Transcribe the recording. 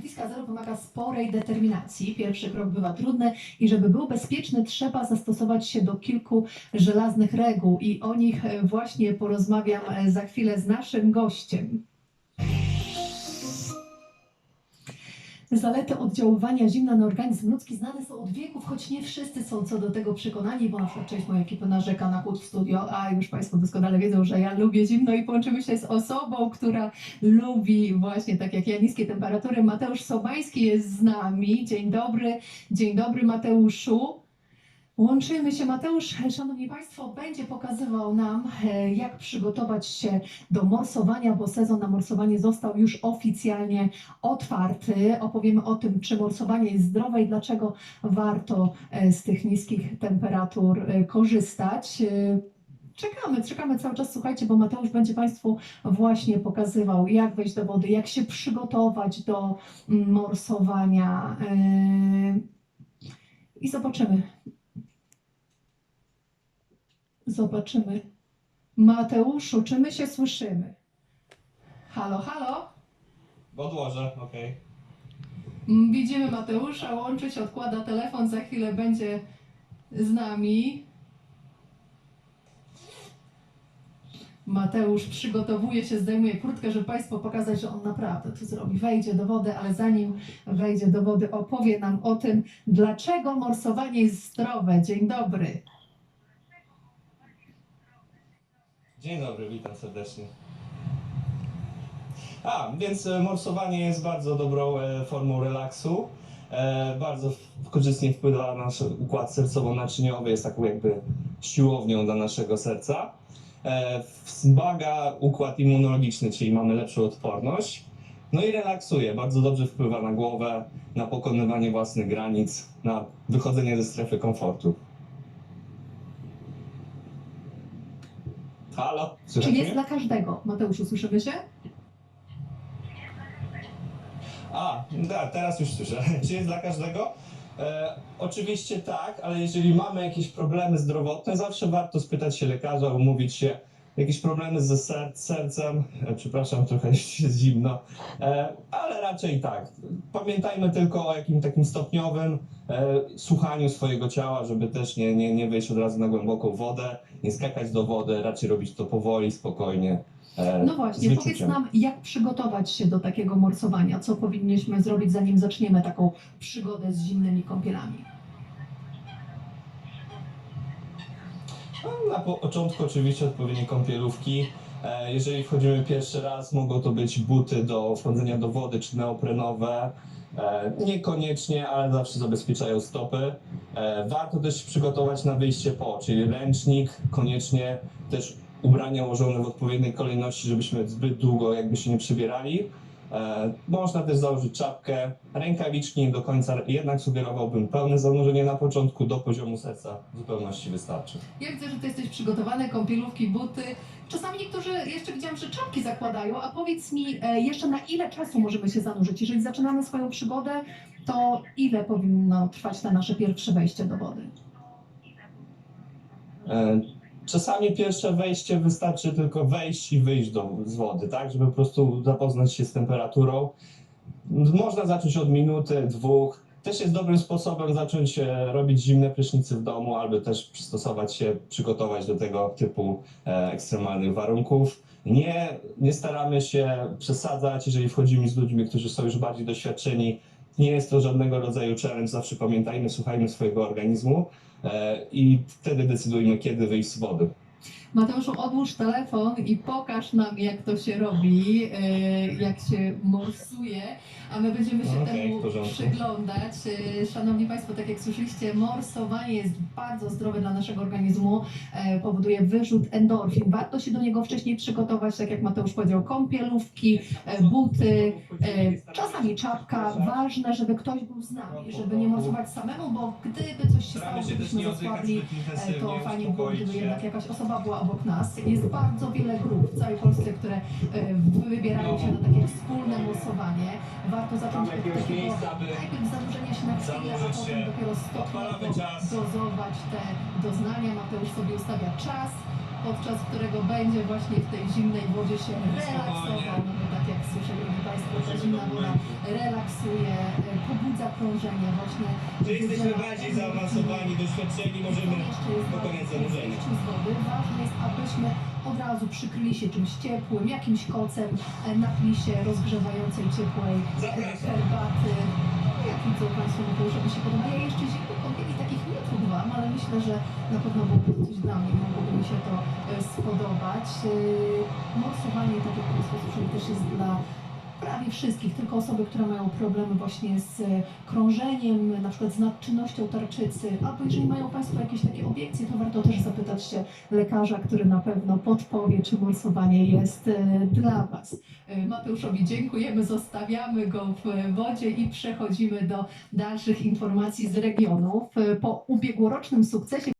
Bliska Zero wymaga sporej determinacji. Pierwszy krok bywa trudny i żeby był bezpieczny, trzeba zastosować się do kilku żelaznych reguł i o nich e, właśnie porozmawiam e, za chwilę z naszym gościem. Zalety oddziaływania zimna na organizm ludzki znane są od wieków, choć nie wszyscy są co do tego przekonani, bo na przykład część mojej ekipy narzeka na chłód w studio, a już Państwo doskonale wiedzą, że ja lubię zimno i połączymy się z osobą, która lubi właśnie tak jak ja niskie temperatury. Mateusz Sobański jest z nami. Dzień dobry, dzień dobry Mateuszu. Łączymy się. Mateusz, Szanowni Państwo, będzie pokazywał nam, e, jak przygotować się do morsowania, bo sezon na morsowanie został już oficjalnie otwarty. Opowiemy o tym, czy morsowanie jest zdrowe i dlaczego warto e, z tych niskich temperatur e, korzystać. Czekamy, czekamy cały czas, słuchajcie, bo Mateusz będzie Państwu właśnie pokazywał, jak wejść do wody, jak się przygotować do mm, morsowania. I zobaczymy. Zobaczymy. Mateuszu, czy my się słyszymy? Halo, halo? Odłożę, okej. Mm, Widzimy Mateusza, łączy się, odkłada telefon, za chwilę będzie z nami. Mateusz przygotowuje się, zdejmuje kurtkę, żeby Państwu pokazać, że on naprawdę to zrobi. Wejdzie do wody, ale zanim wejdzie do wody, opowie nam o tym, dlaczego morsowanie jest zdrowe. Dzień dobry. Dzień dobry, witam serdecznie. A, więc e, morsowanie jest bardzo dobrą e, formą relaksu. E, bardzo korzystnie wpływa na nasz układ sercowo-naczyniowy, jest taką jakby siłownią dla naszego serca. Wzmaga układ immunologiczny, czyli mamy lepszą odporność. No i relaksuje, bardzo dobrze wpływa na głowę, na pokonywanie własnych granic, na wychodzenie ze strefy komfortu. Halo? słychać Czy jest mnie? dla każdego? Mateuszu, słyszymy się? A, da, teraz już słyszę. Czy jest dla każdego? E, oczywiście tak, ale jeżeli mamy jakieś problemy zdrowotne, zawsze warto spytać się lekarza, umówić się. Jakieś problemy ze ser sercem, e, przepraszam, trochę jest zimno, e, ale raczej tak. Pamiętajmy tylko o jakim takim stopniowym e, słuchaniu swojego ciała, żeby też nie, nie, nie wejść od razu na głęboką wodę, nie skakać do wody, raczej robić to powoli, spokojnie. No właśnie, powiedz nam, jak przygotować się do takiego morsowania? Co powinniśmy zrobić, zanim zaczniemy taką przygodę z zimnymi kąpielami? Na początku oczywiście odpowiednie kąpielówki. E, Jeżeli wchodzimy pierwszy raz, mogą to być buty do wchodzenia do wody czy neoprenowe. E, Niekoniecznie, ale zawsze zabezpieczają stopy. E, Warto też się przygotować na wyjście po, czyli ręcznik, koniecznie też ubrania ułożone w odpowiedniej kolejności, żebyśmy zbyt długo jakby się nie przebierali. E, Można też założyć czapkę, rękawiczki do końca, jednak sugerowałbym pełne zanurzenie na początku do poziomu serca w zupełności wystarczy. Ja widzę, że ty jesteś przygotowany, kąpielówki, buty. Czasami niektórzy jeszcze widziałam, że czapki zakładają, a powiedz mi e, jeszcze na ile czasu możemy się zanurzyć? Jeżeli zaczynamy swoją przygodę, to ile powinno trwać na nasze pierwsze wejście do wody? E, Czasami pierwsze wejście wystarczy tylko wejść i wyjść do, z wody, tak? Żeby po prostu zapoznać się z temperaturą. Można zacząć od minuty, dwóch. Też jest dobrym sposobem zacząć e, robić zimne prysznice w domu, albo też przystosować się, przygotować do tego typu e, ekstremalnych warunków. Nie, nie staramy się przesadzać, jeżeli wchodzimy z ludźmi, którzy są już bardziej doświadczeni. Nie jest to żadnego rodzaju challenge, zawsze pamiętajmy, słuchajmy swojego organizmu e, i wtedy decydujmy, kiedy wyjść z wody. Mateuszu, odłóż telefon i pokaż nam, jak to się robi, e, jak się morsuje, a my będziemy się Okej, temu w porządku. przyglądać. E, Szanowni Państwo, tak jak słyszeliście, morsowanie jest bardzo zdrowe dla naszego organizmu, e, powoduje wyrzut endorfin. Warto się do niego wcześniej przygotować, tak jak Mateusz powiedział, kąpielówki, e, buty, e, czasami czapka. Ważne, żeby ktoś był z nami, żeby nie morsować samemu, bo gdyby coś się stało, gdybyśmy zasłabli, E, to fajnie było, gdyby jednak jakaś osoba była obok nas. Jest bardzo wiele grup w całej Polsce, które e, wybierają się na takie wspólne morsowanie. Warto zacząć od takiego najpierw zanurzenia się na chwilę, a potem dopiero stopniowo dozować te doznania. Mateusz sobie ustawia czas, podczas którego będzie właśnie w tej zimnej wodzie się relaksował. No bo tak jak słyszeliśmy Państwo, ta zimna woda relaksuje. krążenie właśnie. Że jesteśmy bardziej zaawansowani, doświadczeni, możemy pokonać zanurzenie. Ważne jest, abyśmy od razu przykryli się czymś ciepłym, jakimś kocem, e, napili się rozgrzewającej, ciepłej e, herbaty. Jak widzą Państwo, no to żeby się podoba. Ja jeszcze zimnych takich nie próbowałam, ale myślę, że na pewno byłoby coś dla mnie, mogłoby mi się to e, spodobać. Morsowanie, tak jak Państwo słyszeli, też jest dla prawie wszystkich, tylko osoby, które mają problemy właśnie z e, krążeniem, na przykład z nadczynnością tarczycy, albo jeżeli mają Państwo jakieś takie obiekcje, to warto też zapytać się lekarza, który na pewno podpowie, czy morsowanie jest e, dla Was. E, Mateuszowi dziękujemy, zostawiamy go w wodzie i przechodzimy do dalszych informacji z regionów. Po ubiegłorocznym sukcesie